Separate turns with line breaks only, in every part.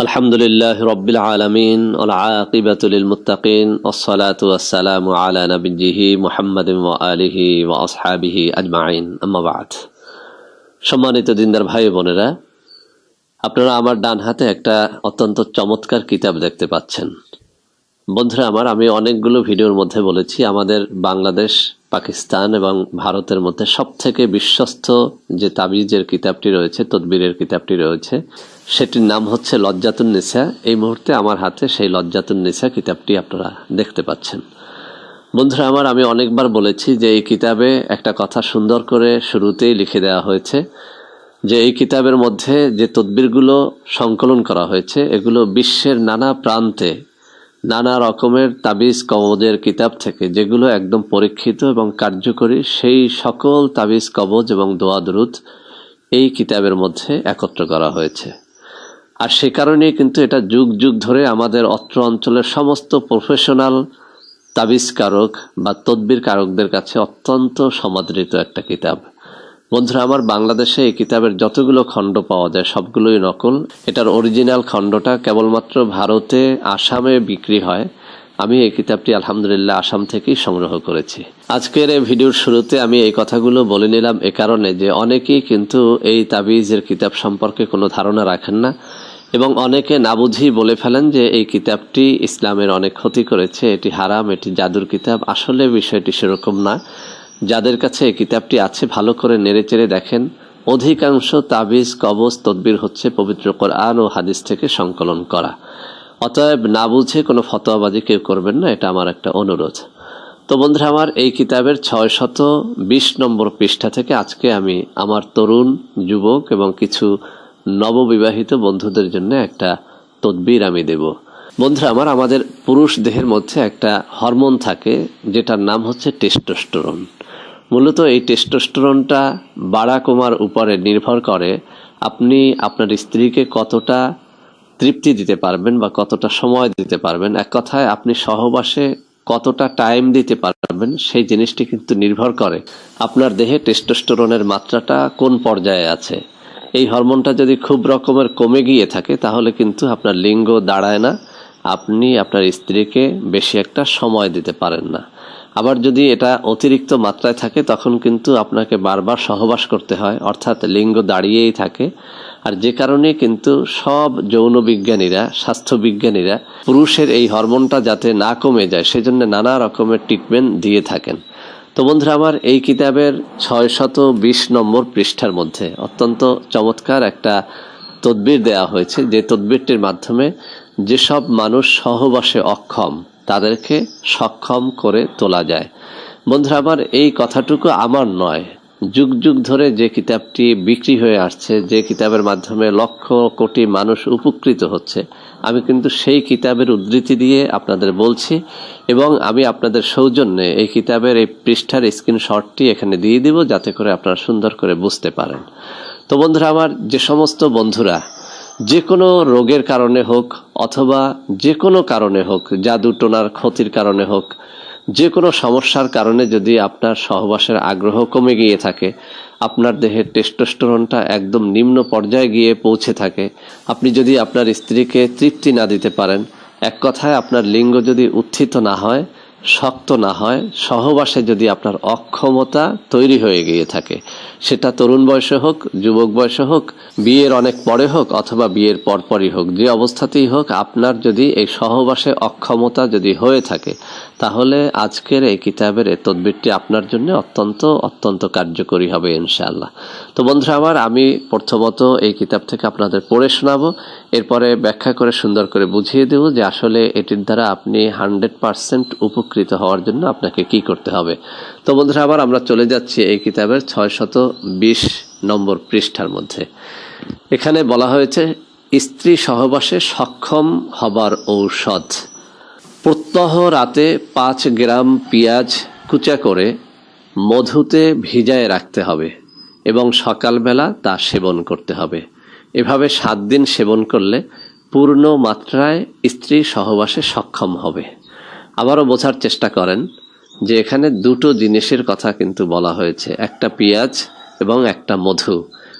আলহামদুলিল্লাহ রব্বিল আলমিন والعاقبة للمتقين والصلاة والسلام على نبيه محمد وآله وأصحابه أجمعين أما بعد সম্মানিত দিনদার ভাই বোনেরা আপনারা আমার ডান হাতে একটা অত্যন্ত চমৎকার কিতাব দেখতে পাচ্ছেন বন্ধুরা আমার আমি অনেকগুলো ভিডিওর মধ্যে বলেছি আমাদের বাংলাদেশ পাকিস্তান এবং ভারতের মধ্যে সব থেকে বিশ্বস্ত যে তাবিজের কিতাবটি রয়েছে তদবিরের কিতাবটি রয়েছে সেটির নাম হচ্ছে লজ্জাতুন নিসা। এই মুহূর্তে আমার হাতে সেই লজ্জাতুন নিসা কিতাবটি আপনারা দেখতে পাচ্ছেন। বন্ধুরা, আমার আমি অনেকবার বলেছি যে এই কিতাবে একটা কথা সুন্দর করে শুরুতেই লিখে দেওয়া হয়েছে যে এই কিতাবের মধ্যে যে তদবিরগুলো সংকলন করা হয়েছে, এগুলো বিশ্বের নানা প্রান্তে নানা রকমের তাবিজ কবজের কিতাব থেকে, যেগুলো একদম পরীক্ষিত এবং কার্যকরী, সেই সকল তাবিজ কবজ এবং দোয়া এই কিতাবের মধ্যে একত্র করা হয়েছে। আর সে কারণেই কিন্তু এটা যুগ যুগ ধরে আমাদের অত্র অঞ্চলের সমস্ত প্রফেশনাল তাবিজকারক বা তদবির কারকদের কাছে অত্যন্ত সমাদৃত একটা কিতাব। বন্ধুরা, আমার বাংলাদেশে এই কিতাবের যতগুলো খণ্ড পাওয়া যায় সবগুলোই নকল। এটার অরিজিনাল খণ্ডটা কেবলমাত্র ভারতে, আসামে বিক্রি হয়। আমি এই কিতাবটি আলহামদুলিল্লাহ আসাম থেকেই সংগ্রহ করেছি। আজকের এই ভিডিওর শুরুতে আমি এই কথাগুলো বলে নিলাম এ কারণে যে অনেকেই কিন্তু এই তাবিজের কিতাব সম্পর্কে কোনো ধারণা রাখেন না। এবং অনেকে না বুঝেই বলে ফেলেন যে এই কিতাবটি ইসলামের অনেক ক্ষতি করেছে, এটি হারাম, এটি জাদুর কিতাব। আসলে বিষয়টি সেরকম না। যাদের কাছে এই কিতাবটি আছে, ভালো করে নেড়েচেড়ে দেখেন। অধিকাংশ তাবিজ, কবজ, তদবির হচ্ছে পবিত্র কোরআন ও হাদিস থেকে সংকলন করা। অতএব না বুঝে কোনো ফতোয়াবাজি কেউ করবেন না, এটা আমার একটা অনুরোধ। তো বন্ধুরা আমার, এই কিতাবের ছয় শত বিশ নম্বর পৃষ্ঠা থেকে আজকে আমি আমার তরুণ, যুবক এবং কিছু নববিবাহিত বন্ধুদের জন্য একটা তদবির আমি দেব। বন্ধুরা, আমার, আমাদের পুরুষ দেহের মধ্যে একটা হরমোন থাকে, যেটার নাম হচ্ছে টেস্টোস্টেরন। মূলত এই টেস্টোস্টেরনটা বাড়া কমার উপরে নির্ভর করে আপনি আপনার স্ত্রীকে কতটা তৃপ্তি দিতে পারবেন বা কতটা সময় দিতে পারবেন। এক কথায়, আপনি সহবাসে কতটা টাইম দিতে পারবেন, সেই জিনিসটি কিন্তু নির্ভর করে আপনার দেহে টেস্টোস্টেরনের মাত্রাটা কোন পর্যায়ে আছে। এই হরমোনটা যদি খুব রকমের কমে গিয়ে থাকে, তাহলে কিন্তু আপনার লিঙ্গ দাঁড়ায় না। আপনি আপনার স্ত্রীকে বেশি একটা সময় দিতে পারেন না। আবার যদি এটা অতিরিক্ত মাত্রায় থাকে, তখন কিন্তু আপনাকে বারবার সহবাস করতে হয়, অর্থাৎ লিঙ্গ দাঁড়িয়েই থাকে। আর যে কারণে কিন্তু সব যৌন বিজ্ঞানীরা, স্বাস্থ্য বিজ্ঞানীরা পুরুষের এই হরমোনটা যাতে না কমে যায়, সেজন্য নানা রকমের ট্রিটমেন্ট দিয়ে থাকেন। তো বন্ধুরা, আমার এই কিতাবের ছয় শত বিশ নম্বর পৃষ্ঠার মধ্যে অত্যন্ত চমৎকার একটা তদবির দেওয়া হয়েছে। যে তদবিরটির মাধ্যমে যেসব মানুষ সহবাসে অক্ষম, তাদেরকে সক্ষম করে তোলা যায়। বন্ধুরা, আমার এই কথাটুকু আমার নয়। যুগ যুগ ধরে যে কিতাবটি বিক্রি হয়ে আসছে, যে কিতাবের মাধ্যমে লক্ষ কোটি মানুষ উপকৃত হচ্ছে আমি কিন্তু সেই কিতাবের উদ্ধৃতি দিয়ে আপনাদের বলছি এবং আমি আপনাদের সৌজন্যে এই কিতাবের এই পৃষ্ঠার স্ক্রিনশটটি এখানে দিয়ে দিব যাতে করে আপনারা সুন্দর করে বুঝতে পারেন। তো বন্ধুরা, আমার যে সমস্ত বন্ধুরা, যে কোনো রোগের কারণে হোক অথবা যে কোনো কারণে হোক, জাদু টোনার ক্ষতির কারণে হোক যে কোনো সমস্যার কারণে যদি আপনার সহবাসের আগ্রহ কমে গিয়ে থাকে, আপনার দেহের টেস্টোস্টেরনটা একদম নিম্ন পর্যায়ে গিয়ে পৌঁছে থাকে, আপনি যদি আপনার স্ত্রীকে তৃপ্তি না দিতে পারেন, এক কথায় আপনার লিঙ্গ যদি উত্থিত না হয়, শক্ত না হয়, সহবাসে যদি আপনার অক্ষমতা তৈরি হয়ে গিয়ে থাকে, সেটা তরুণ বয়সে হোক, যুবক বয়সে হোক, বিয়ের অনেক পরে হোক অথবা বিয়ের পরপরই হোক, যে অবস্থাতেই হোক, আপনার যদি এই সহবাসে অক্ষমতা যদি হয়ে থাকে তাহলে আজকের এই কিতাবের এই তদবিরটি আপনার জন্য অত্যন্ত অত্যন্ত কার্যকরী হবে ইনশাআল্লাহ। তো বন্ধুরা আমার আমি প্রথমত এই কিতাব থেকে আপনাদের পড়ে শোনাবো। এরপরে ব্যাখ্যা করে সুন্দর করে বুঝিয়ে দেব যে আসলে এটির দ্বারা আপনি হান্ড্রেড পারসেন্ট উপকৃত হওয়ার জন্য আপনাকে কি করতে হবে। তো বন্ধুরা, আবার আমরা চলে যাচ্ছি এই কিতাবের ছয় শত বিশ নম্বর পৃষ্ঠার মধ্যে। এখানে বলা হয়েছে, স্ত্রী সহবাসে সক্ষম হবার ঔষধ। প্রত্যহ রাতে পাঁচ গ্রাম পেঁয়াজ কুচা করে মধুতে ভিজায় রাখতে হবে এবং সকালবেলা তা সেবন করতে হবে। এভাবে সাত দিন সেবন করলে পূর্ণ মাত্রায় স্ত্রী সহবাসে সক্ষম হবে। আবারও বোঝার চেষ্টা করেন যে এখানে দুটো জিনিসের কথা কিন্তু বলা হয়েছে, একটা পেঁয়াজ এবং একটা মধু।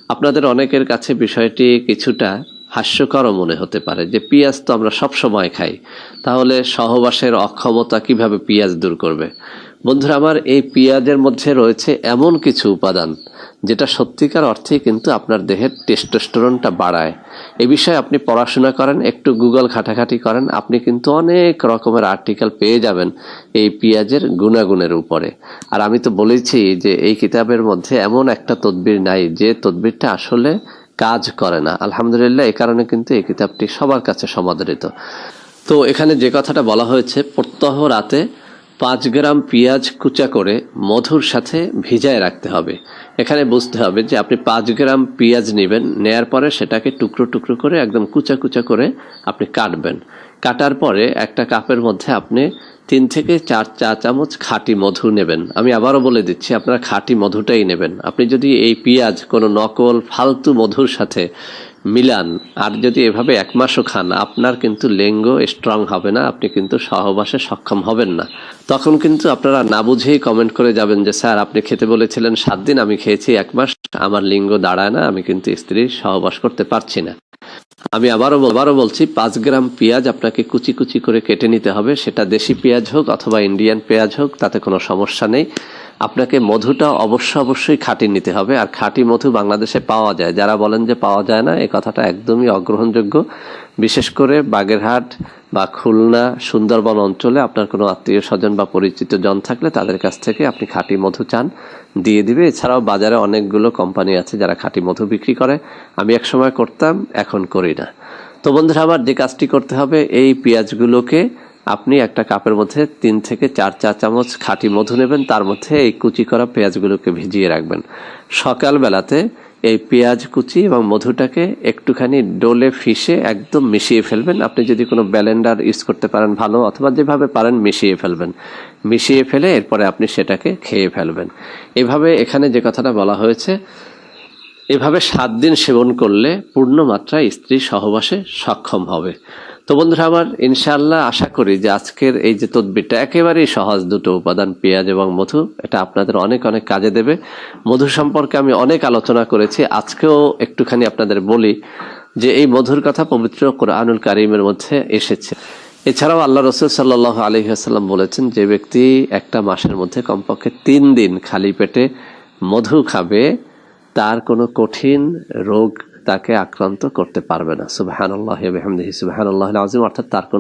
আপনাদের অনেকের কাছে বিষয়টি কিছুটা হাস্যকরও মনে হতে পারে যে পেঁয়াজ তো আমরা সব সময় খাই। তাহলে সহবাসের অক্ষমতা কীভাবে পেঁয়াজ দূর করবে? বন্ধুরা, আমার এই পেঁয়াজের মধ্যে রয়েছে এমন কিছু উপাদান যেটা সত্যিকার অর্থে কিন্তু আপনার দেহের টেস্টোস্টেরনটা বাড়ায়। এ বিষয়ে আপনি পড়াশোনা করেন, একটু গুগল ঘাটাঘাটি করেন, আপনি কিন্তু অনেক রকমের আর্টিকেল পেয়ে যাবেন এই পেঁয়াজের গুণাগুণের উপরে। আর আমি তো বলেছি যে এই কিতাবের মধ্যে এমন একটা তদবির নাই যে তদবিরটা আসলে কাজ করে না। আলহামদুলিল্লাহ, এই কারণে কিন্তু এই কিতাবটি সবার কাছে সমাদৃত। তো এখানে যে কথাটা বলা হয়েছে, প্রত্যহ রাতে পাঁচ গ্রাম পেঁয়াজ কুচা করে মধুর সাথে ভিজায় রাখতে হবে। এখানে বুঝতে হবে যে আপনি পাঁচ গ্রাম পেঁয়াজ নেবেন, নেয়ার পরে সেটাকে টুকরো টুকরো করে একদম কুচা কুচা করে আপনি কাটবেন। কাটার পরে একটা কাপের মধ্যে আপনি তিন থেকে চার চা চামচ খাঁটি মধু নেবেন। আমি আবারও বলে দিচ্ছি, আপনারা খাঁটি মধুটাই নেবেন। আপনি যদি এই পেঁয়াজ, কোনো নকল, ফালতু মধুর সাথে মিলান, আর যদি এভাবে এক মাসও খান, আপনার কিন্তু লিঙ্গ স্ট্রং হবে না, আপনি কিন্তু সহবাসে সক্ষম হবেন না। তখন কিন্তু আপনারা না বুঝেই কমেন্ট করে যাবেন যে, স্যার, আপনি খেতে বলেছিলেন সাত দিন আমি খেয়েছি এক মাস, আমার লিঙ্গ দাঁড়ায় না, আমি কিন্তু স্ত্রীর সহবাস করতে পারছি না। আমি আবারও আবারও বলছি, পাঁচ গ্রাম পেঁয়াজ আপনাকে কুচি কুচি করে কেটে নিতে হবে। সেটা দেশি পেঁয়াজ হোক অথবা ইন্ডিয়ান পেঁয়াজ হোক, তাতে কোনো সমস্যা নেই। আপনাকে মধুটা অবশ্য অবশ্যই খাঁটি নিতে হবে। আর খাঁটি মধু বাংলাদেশে পাওয়া যায়। যারা বলেন যে পাওয়া যায় না, এ কথাটা একদমই অগ্রহণযোগ্য। বিশেষ করে বাগেরহাট বা খুলনা, সুন্দরবন অঞ্চলে আপনার কোনো আত্মীয় স্বজন বা পরিচিত জন থাকলে তাদের কাছ থেকে আপনি খাঁটি মধু চান, দিয়ে দিবে। এছাড়াও বাজারে অনেকগুলো কোম্পানি আছে যারা খাঁটি মধু বিক্রি করে। আমি এক সময় করতাম, এখন করি না। তো বন্ধুরা আবার যে কাজটি করতে হবে, এই পেঁয়াজগুলোকে আপনি একটা কাপের মধ্যে তিন থেকে চার চা চামচ খাঁটি মধু নেবেন, তার মধ্যে এই কুচি করা পেঁয়াজগুলোকে ভিজিয়ে রাখবেন। সকালবেলাতে এই পেঁয়াজ কুচি এবং মধুটাকে একটুখানি ডোলে ফিশে একদম মিশিয়ে ফেলবেন। আপনি যদি কোনো ব্যালেন্ডার ইউজ করতে পারেন ভালো, অথবা যেভাবে পারেন মিশিয়ে ফেলবেন। মিশিয়ে ফেলে এরপরে আপনি সেটাকে খেয়ে ফেলবেন। এভাবে এখানে যে কথাটা বলা হয়েছে, এভাবে সাত দিন সেবন করলে পূর্ণ মাত্রায় স্ত্রী সহবাসে সক্ষম হবে। তো বন্ধুরা আমার ইনশাল্লাহ আশা করি যে আজকের এই যে তদবিরটা একেবারেই সহজ দুটো উপাদান, পেঁয়াজ এবং মধু, এটা আপনাদের অনেক অনেক কাজে দেবে। মধু সম্পর্কে আমি অনেক আলোচনা করেছি, আজকেও একটুখানি আপনাদের বলি যে এই মধুর কথা পবিত্র কোরআনুল কারিমের মধ্যে এসেছে। এছাড়াও আল্লাহ রসুল সাল্লাহ আলহিহাস্লাম বলেছেন, যে ব্যক্তি একটা মাসের মধ্যে কমপক্ষে তিন দিন খালি পেটে মধু খাবে, তার কোনো কঠিন রোগ তাকে আক্রান্ত করতে পারবে না। সুবাহান আল্লাহ সুবাহান আল্লাহ আজিম অর্থাৎ তার কোনো